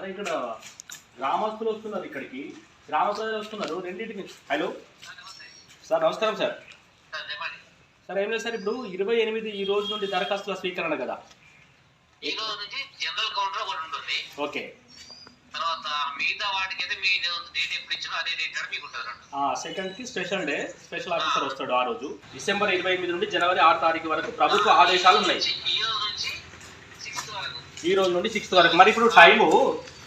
అరే ఇక్కడ గ్రామస్తులు వస్తున్నారు ఇక్కడికి. గ్రామ ప్రజలు వస్తున్నారు రెండింటికి హలో? సార్ నమస్కారం సార్. సార్ ఏం లేదు సార్ ఇప్పుడు ఇరవై ఎనిమిది ఈ రోజు నుండి దరఖాస్తుల స్వీకరణ కదా. ఈ రోజు నుంచి జనరల్ కౌంటర్ ఒకటి ఉంటుంది. ఓకే. తర్వాత మిగతా వాటికి అయితే మీ డేట్ ఎప్పుడు ఇచ్చినా అదే డేట్ కాడ మీకు ఉంటుంది రెండు సెకండ్కి స్పెషల్ డే స్పెషల్ ఆఫీసర్ వస్తాడు ఆ రోజు. డిసెంబర్ ఇరవై ఎనిమిది నుండి జనవరి ఆరు తారీఖు వరకు ప్రభుత్వ ఆదేశాలు ఉన్నాయి. ఈ రోజు నుంచి సిక్స్త్ వరకు. ఈ రోజు నుండి సిక్స్త్ వరకు. మరి ఇప్పుడు టైము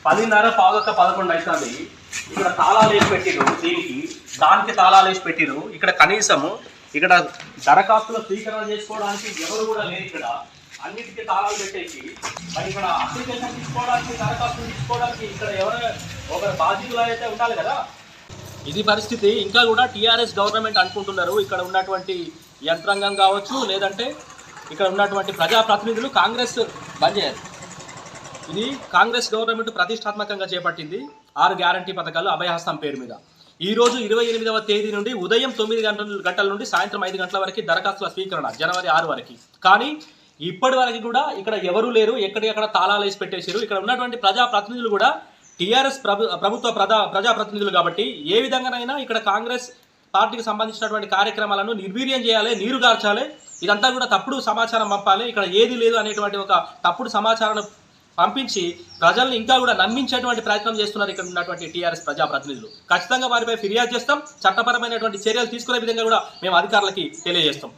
పదిన్నర పావుక పదకొండు అవుతుంది ఇక్కడ తాళాలు వేసి పెట్టిరు దీనికి. దానికి తాళాలు వేసి పెట్టిరు ఇక్కడ కనీసము ఇక్కడ దరఖాస్తుల స్వీకరణ చేసుకోవడానికి ఎవరు కూడా లేరు ఇక్కడ. అన్నిటికీ తాళాలు పెట్టేసి మరి ఇక్కడ అప్లికేషన్ తీసుకోవడానికి దరఖాస్తులు తీసుకోవడానికి ఇక్కడ ఎవరు ఒకరు బాధ్యతలు అయితే ఉండాలి కదా? ఇది పరిస్థితి. ఇంకా కూడా టీఆర్ఎస్ గవర్నమెంట్ అనుకుంటున్నారు. ఇక్కడ ఉన్నటువంటి యంత్రాంగం కావచ్చు లేదంటే ఇక్కడ ఉన్నటువంటి ప్రజాప్రతినిధులు కాంగ్రెస్ బంద్ చేయాలి. ఇది కాంగ్రెస్ గవర్నమెంట్ ప్రతిష్టాత్మకంగా చేపట్టింది ఆరు గ్యారంటీ పథకాలు అభయహస్తం పేరు మీద. ఈ రోజు ఇరవై ఎనిమిదవ తేదీ నుండి ఉదయం తొమ్మిది గంటల గంటల నుండి సాయంత్రం ఐదు గంటల వరకు దరఖాస్తుల స్వీకరణ జనవరి ఆరు వరకు. కానీ ఇప్పటి వరకు కూడా ఇక్కడ ఎవరు లేరు ఎక్కడికక్కడ తాళాలు వేసి పెట్టేశారు. ఇక్కడ ఉన్నటువంటి ప్రజా ప్రతినిధులు కూడా టీఆర్ఎస్ ప్రభు ప్రభుత్వ ప్రజా ప్రజాప్రతినిధులు కాబట్టి ఏ విధంగానైనా ఇక్కడ కాంగ్రెస్ పార్టీకి సంబంధించినటువంటి కార్యక్రమాలను నిర్వీర్యం చేయాలి నీరు గార్చాలి. ఇదంతా కూడా తప్పుడు సమాచారం పంపాలి. ఇక్కడ ఏది లేదు అనేటువంటి ఒక తప్పుడు సమాచారాన్ని పంపించి ప్రజల్ని ఇంకా కూడా నమ్మించేటువంటి ప్రయత్నం చేస్తున్నారు ఇక్కడ ఉన్నటువంటి టీఆర్ఎస్ ప్రజాప్రతినిధులు. ఖచ్చితంగా వారిపై ఫిర్యాదు చేస్తాం. చట్టపరమైనటువంటి చర్యలు తీసుకునే విధంగా కూడా మేము అధికారులకి తెలియజేస్తాం.